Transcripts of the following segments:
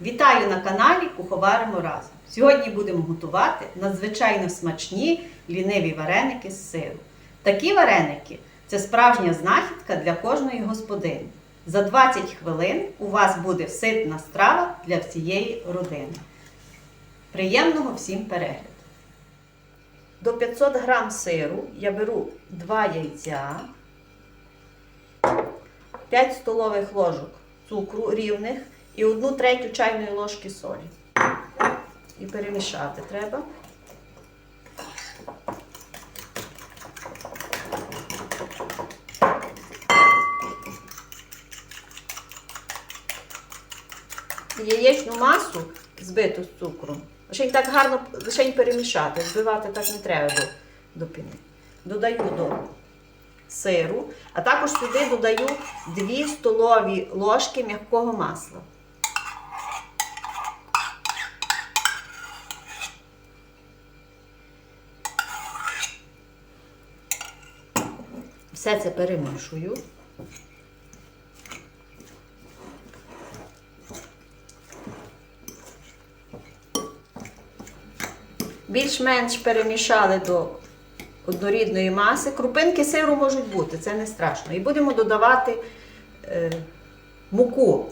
Вітаю на каналі Куховаримо разом. Сьогодні будемо готувати надзвичайно смачні ліниві вареники з сиру. Такі вареники це справжня знахідка для кожної господині. За 20 хвилин у вас буде ситна страва для всієї родини. Приємного всім перегляду! До 500 грам сиру я беру 2 яйця, 5 столових ложок цукру рівних і 1 третю чайної ложки солі. І перемішати треба. Яєчну масу збиту з цукром. Лише так гарно лише перемішати. Збивати так не треба до, до піни. Додаю до сиру, а також сюди додаю 2 столові ложки м'якого масла. Все це перемішую. Більш-менш перемішали до однорідної маси. Крупинки сиру можуть бути, це не страшно. І будемо додавати е, муку.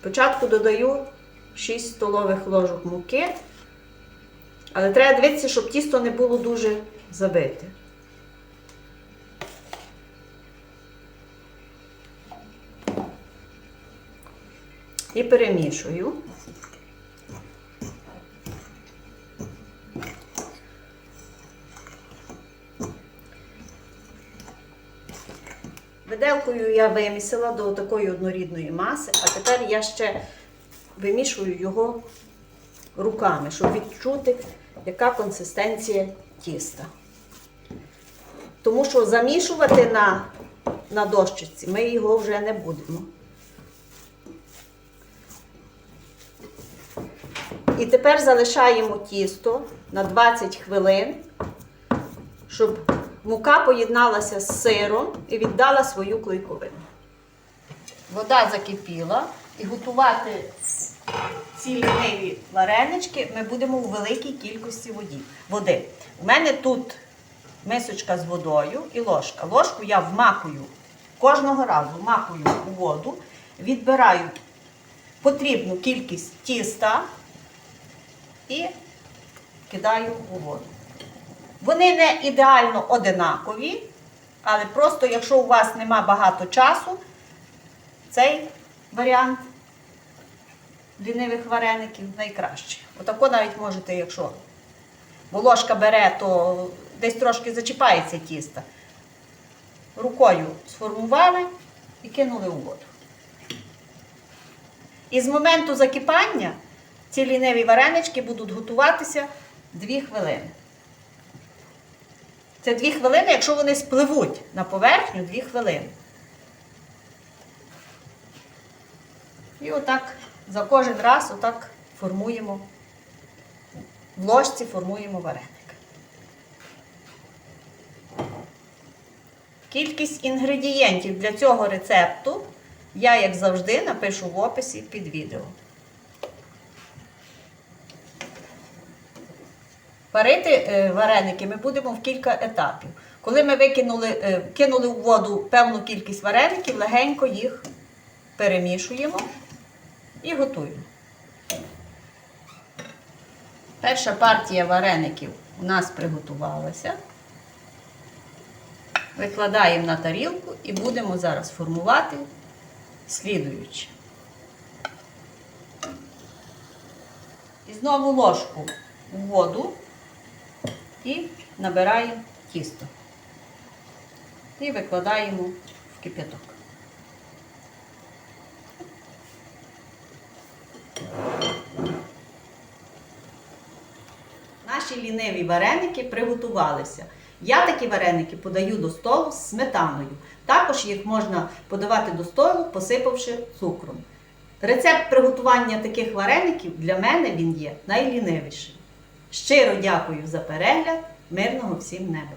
Спочатку додаю 6 столових ложок муки, але треба дивитися, щоб тісто не було дуже забите. І перемішую. Виделкою я вимісила до такої однорідної маси, а тепер я ще вимішую його руками, щоб відчути, яка консистенція тіста. Тому що замішувати на, на дощиці ми його вже не будемо. І тепер залишаємо тісто на 20 хвилин, щоб мука поєдналася з сиром і віддала свою клейковину. Вода закипіла і готувати ці ліниві варенички ми будемо у великій кількості воді. води. У мене тут мисочка з водою і ложка. Ложку я вмакую кожного разу вмакую у воду, відбираю потрібну кількість тіста і кидаю у воду. Вони не ідеально одинакові, але просто, якщо у вас нема багато часу, цей варіант лінивих вареників найкращий. Отако навіть можете, якщо бо ложка бере, то десь трошки зачіпається тісто. Рукою сформували і кинули у воду. І з моменту закипання ці ліниві варенички будуть готуватися 2 хвилини. Це 2 хвилини, якщо вони спливуть на поверхню 2 хвилини. І отак за кожен раз отак формуємо, в ложці формуємо вареник. Кількість інгредієнтів для цього рецепту я, як завжди, напишу в описі під відео. Варити е, вареники ми будемо в кілька етапів. Коли ми викинули, е, кинули у воду певну кількість вареників, легенько їх перемішуємо і готуємо. Перша партія вареників у нас приготувалася. Викладаємо на тарілку і будемо зараз формувати слідуючи. І знову ложку у воду і набираємо тісто. І викладаємо в кип'яток. Наші ліниві вареники приготувалися. Я такі вареники подаю до столу з сметаною. Також їх можна подавати до столу, посипавши цукром. Рецепт приготування таких вареників для мене він є найлінивіший. Щиро дякую за перегляд, мирного всім неба!